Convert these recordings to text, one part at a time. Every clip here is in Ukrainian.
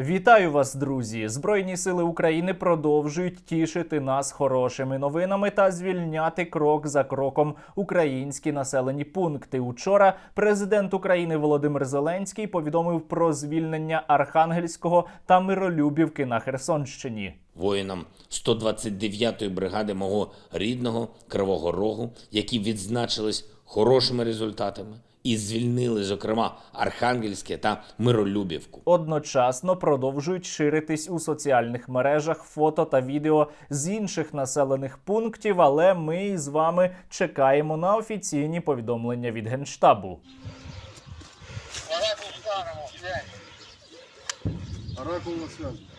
Вітаю вас, друзі! Збройні сили України продовжують тішити нас хорошими новинами та звільняти крок за кроком українські населені пункти. Учора президент України Володимир Зеленський повідомив про звільнення Архангельського та Миролюбівки на Херсонщині. воїнам 129-ї бригади мого рідного Кривого Рогу, які відзначились хорошими результатами і звільнили, зокрема, Архангельське та Миролюбівку. Одночасно продовжують ширитись у соціальних мережах фото та відео з інших населених пунктів, але ми з вами чекаємо на офіційні повідомлення від генштабу. Оракул на связи.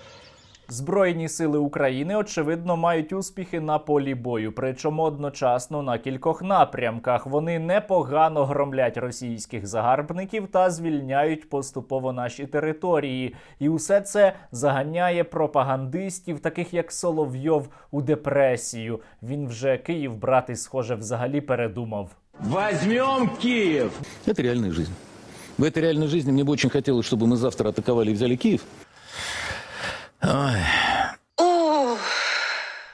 Збройні сили України очевидно мають успіхи на полі бою, причому одночасно на кількох напрямках. Вони непогано громлять російських загарбників та звільняють поступово наші території. І усе це заганяє пропагандистів, таких як Соловйов, у депресію. Він вже Київ брати, схоже, взагалі передумав. Возьмем Киев! Это реальная жизнь. В этой реальной жизни мне бы очень хотелось, чтобы мы завтра атаковали и взяли Киев.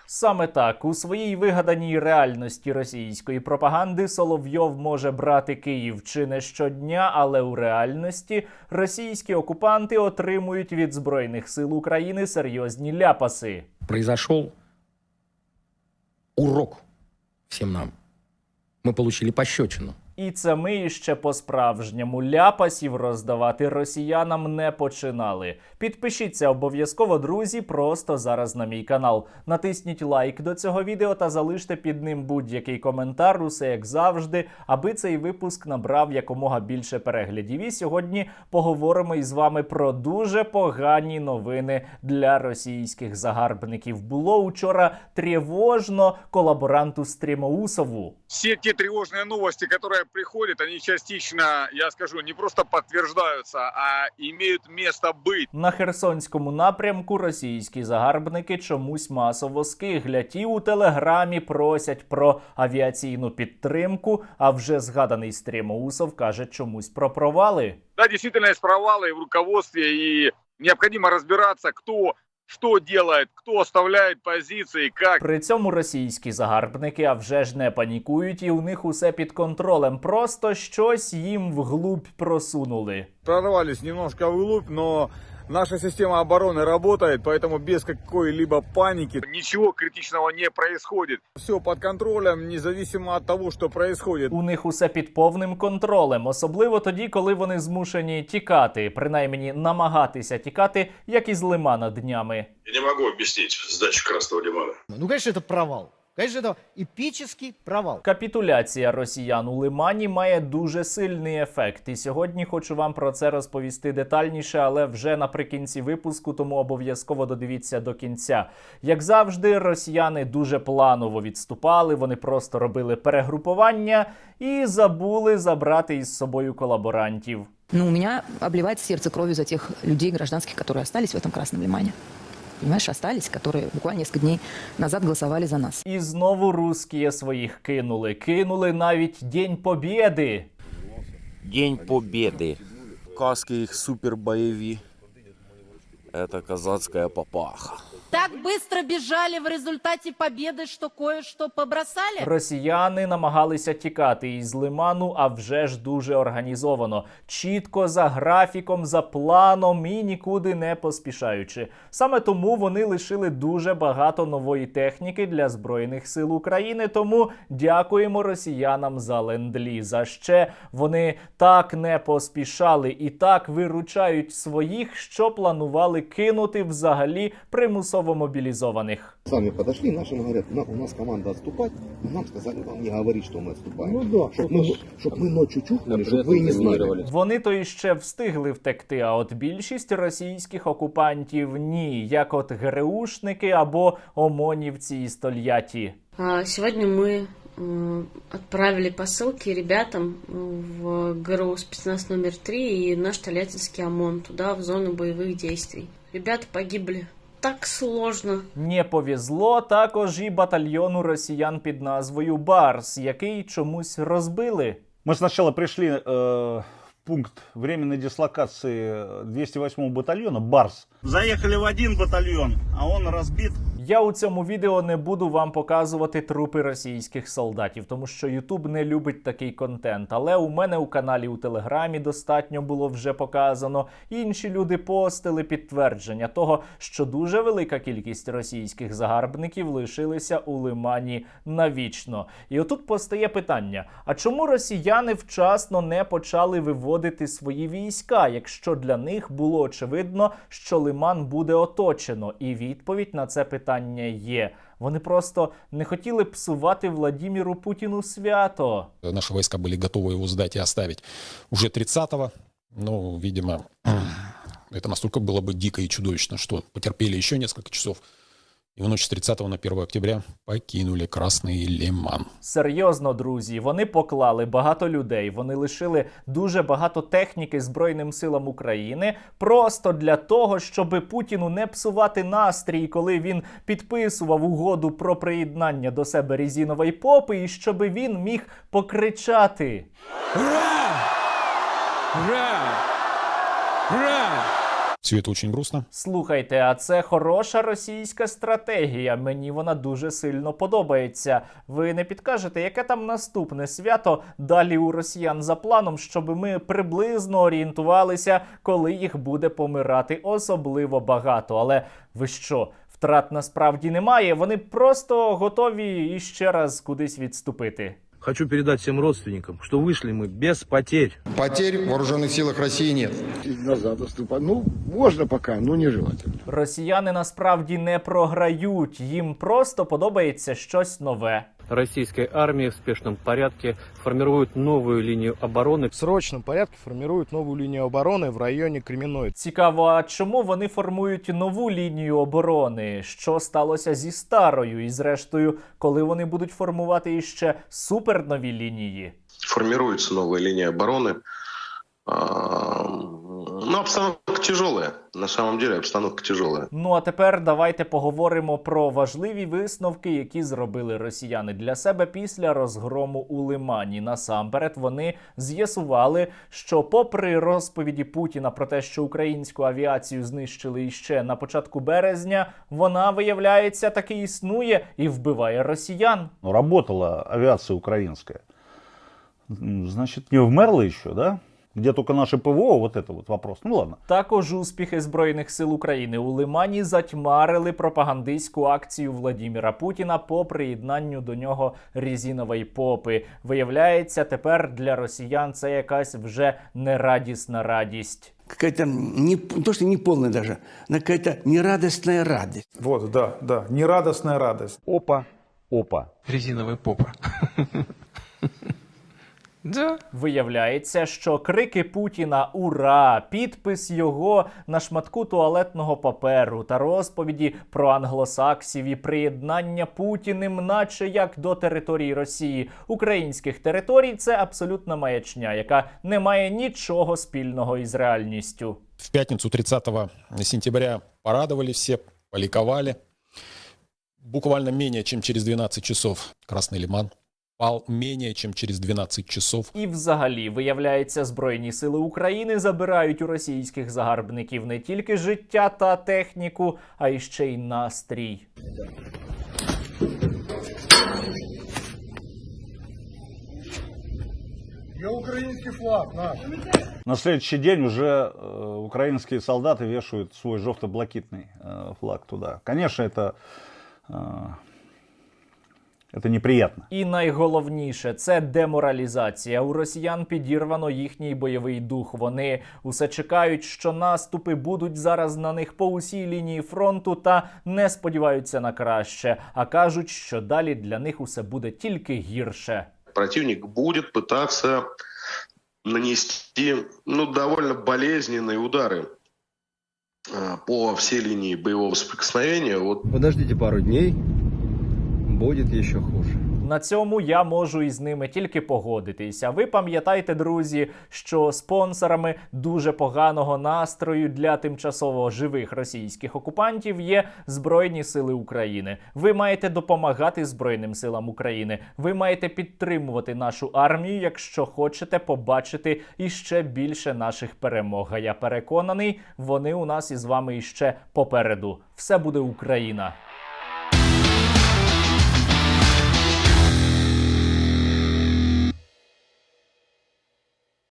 Саме так у своїй вигаданій реальності російської пропаганди Соловйов може брати Київ чи не щодня, але у реальності російські окупанти отримують від збройних сил України серйозні ляпаси. произошел урок всем нам. Мы получили пощечину. І це ми іще по-справжньому ляпасів роздавати росіянам не починали. Підпишіться обов'язково, друзі, просто зараз на мій канал. Натисніть лайк до цього відео та залиште під ним будь-який коментар, усе як завжди, аби цей випуск набрав якомога більше переглядів. І сьогодні поговоримо із вами про дуже погані новини для російських загарбників. Було учора тривожно колаборанту Стрімоусову. все те тревожные новости, которые приходят, они частично, я скажу, не просто подтверждаются, а имеют место быть. На Херсонському напрямку російські загарбники чомусь масово скиглять і у телеграмі просять про авіаційну підтримку. А вже згаданий Стрімоусов каже чомусь про провали. Да, действительно, есть провалы в руководстве, и необходимо разбираться, кто что делает, хто оставляет позиції, як При цьому російські загарбники а вже ж не панікують, і у них усе під контролем. Просто щось їм вглубь просунули. прорвались немножко вглубь, но наша система обороны работает, поэтому без какой-либо паники. Ничего критичного не происходит. Все под контролем, независимо от того, что происходит. У них усе під повним контролем, особливо тоді, коли вони змушені тікати, принаймні намагатися тікати, як із лимана днями. Я не могу объяснить сдачу Красного Лимана. Ну, конечно, это провал. Конечно, это эпический провал. Капітуляція росіян у Лимані має дуже сильний ефект. І сьогодні хочу вам про це розповісти детальніше, але вже наприкінці випуску, тому обов'язково додивіться до кінця. Як завжди, росіяни дуже планово відступали, вони просто робили перегрупування і забули забрати із собою колаборантів. Ну, у меня обливает сердце кровью за тех людей гражданских, которые остались в этом Красном Лимане. Понимаешь, остались, которые буквально несколько дней назад голосовали за нас. І знову русські своїх кинули. Кинули навіть День Побєди. День Победы. Каски их супер боеви. Это казацкая папаха. Так быстро бежали в результате победы, что кое-что побросали? Росіяни намагалися тікати із лиману, а вже ж дуже організовано, чітко за графіком, за планом і нікуди не поспішаючи. Саме тому вони лишили дуже багато нової техніки для збройних сил України. Тому дякуємо росіянам за ленд-ліз. Ще вони так не поспішали і так виручають своїх, що планували кинути взагалі примусово мобілізованих. Сами подошли, нашим говорят, «На- у нас команда отступать, но нам сказали вам не говорить, что мы отступаем. Ну да. Чтоб мы, чтоб мы ночью чухнули, чтобы вы не знали. Вони то іще встигли втекти, а от більшість російських окупантів ні, як от ГРУшники або ОМОНівці і стольяті. А, Сегодня мы м, отправили посылки ребятам м, в ГРУ спецназ номер 3 и наш Тольяттинский ОМОН туда, в зону боевых действий. Ребята погибли так сложно. Не повезло також і батальйону росіян під назвою Барс, який чомусь розбили. Мы сначала пришли э, пункт временной дислокации 208 батальона «Барс». Заехали в один батальон, а он разбит. Я у цьому відео не буду вам показувати трупи російських солдатів, тому що Ютуб не любить такий контент. Але у мене у каналі у Телеграмі достатньо було вже показано. Інші люди постили підтвердження того, що дуже велика кількість російських загарбників лишилися у лимані навічно. І отут постає питання: а чому росіяни вчасно не почали виводити свої війська, якщо для них було очевидно, що лиман буде оточено? І відповідь на це питання є. Вони просто не хотіли псувати Владіміру Путіну свято. Наши войска были готовы его сдать и оставить уже 30-го. Но, видимо, это настолько было бы дико и чудовищно, что потерпели еще несколько часов. И в ночь 30 на 1 октября покинули Красный Лиман. Серйозно, друзі, вони поклали багато людей, вони лишили дуже багато техніки Збройним силам України просто для того, щоб Путіну не псувати настрій, коли він підписував угоду про приєднання до себе різінової попи, і щоб він міг покричати. Все это очень грустно. Слухайте, а це хороша російська стратегія. Мені вона дуже сильно подобається. Ви не підкажете, яке там наступне свято далі у росіян за планом, щоб ми приблизно орієнтувалися, коли їх буде помирати особливо багато. Але ви що? Втрат насправді немає. Вони просто готові іще раз кудись відступити. Хочу передать всем родственникам, что вышли мы без потерь. Потерь в вооруженных силах России нет. Назад отступать. Ну, можно пока, но нежелательно. Росіяни насправді не програють, їм просто подобається щось нове. Российская армия в спешном порядке формирует новую линию обороны. В срочном порядке формируют новую линию обороны в районе Кременной. Цікаво, а чому вони формують нову лінію оборони? Що сталося зі старою? І зрештою, коли вони будуть формувати іще супернові лінії? Формируется новая линия обороны. Ну, обстановка тяжелая. На самом деле обстановка тяжелая. Ну а тепер давайте поговоримо про важливі висновки, які зробили росіяни для себе після розгрому у Лимані. Насамперед вони з'ясували, що, попри розповіді Путіна про те, що українську авіацію знищили іще на початку березня, вона виявляється таки існує і вбиває росіян. Ну, работала авиация украинская. М, Значит, не вмерла еще, да? Где только наше ПВО, вот это вот вопрос. Ну ладно. Також успіхи збройних сил України у Лимані затьмарили пропагандистську акцію Владіміра Путіна по приєднанню до нього різінової попи. Виявляється, тепер для росіян це якась вже нерадісна радість. Какая-то не то, что не полная даже, но какая-то нерадостная радость. Вот, да, да. Нерадостная радость. Опа, опа. Резиновая попа. Да. Виявляється, що крики Путіна Ура! Підпис його на шматку туалетного паперу та розповіді про англосаксів і приєднання Путіним, наче як до території Росії, українських територій, це абсолютна маячня, яка не має нічого спільного із реальністю. В пятницу 30 сентября порадовали все, поликовали. Буквально менее чем через 12 часов Красный Лиман пал менее чем через 12 часов. І взагалі, виявляється, Збройні сили України забирають у російських загарбників не тільки життя та техніку, а й ще й настрій. На следующий день уже э, украинские солдаты вешают свой жовто-блакитный э, флаг туда. Конечно, это, э, это неприятно. І найголовніше це деморалізація. У росіян підірвано їхній бойовий дух. Вони усе чекають, що наступи будуть зараз на них по усій лінії фронту, та не сподіваються на краще, а кажуть, що далі для них усе буде тільки гірше. Противник будет пытаться нанести ну, довольно болезненные удары а, по всей линии боевого соприкосновения. Вот Подождите пару дней, будет еще хуже. На цьому я можу із ними тільки погодитися. Ви пам'ятайте, друзі, що спонсорами дуже поганого настрою для тимчасово живих російських окупантів є Збройні Сили України. Ви маєте допомагати Збройним силам України. Ви маєте підтримувати нашу армію, якщо хочете побачити іще більше наших перемог. А я переконаний, вони у нас із вами іще попереду. Все буде Україна.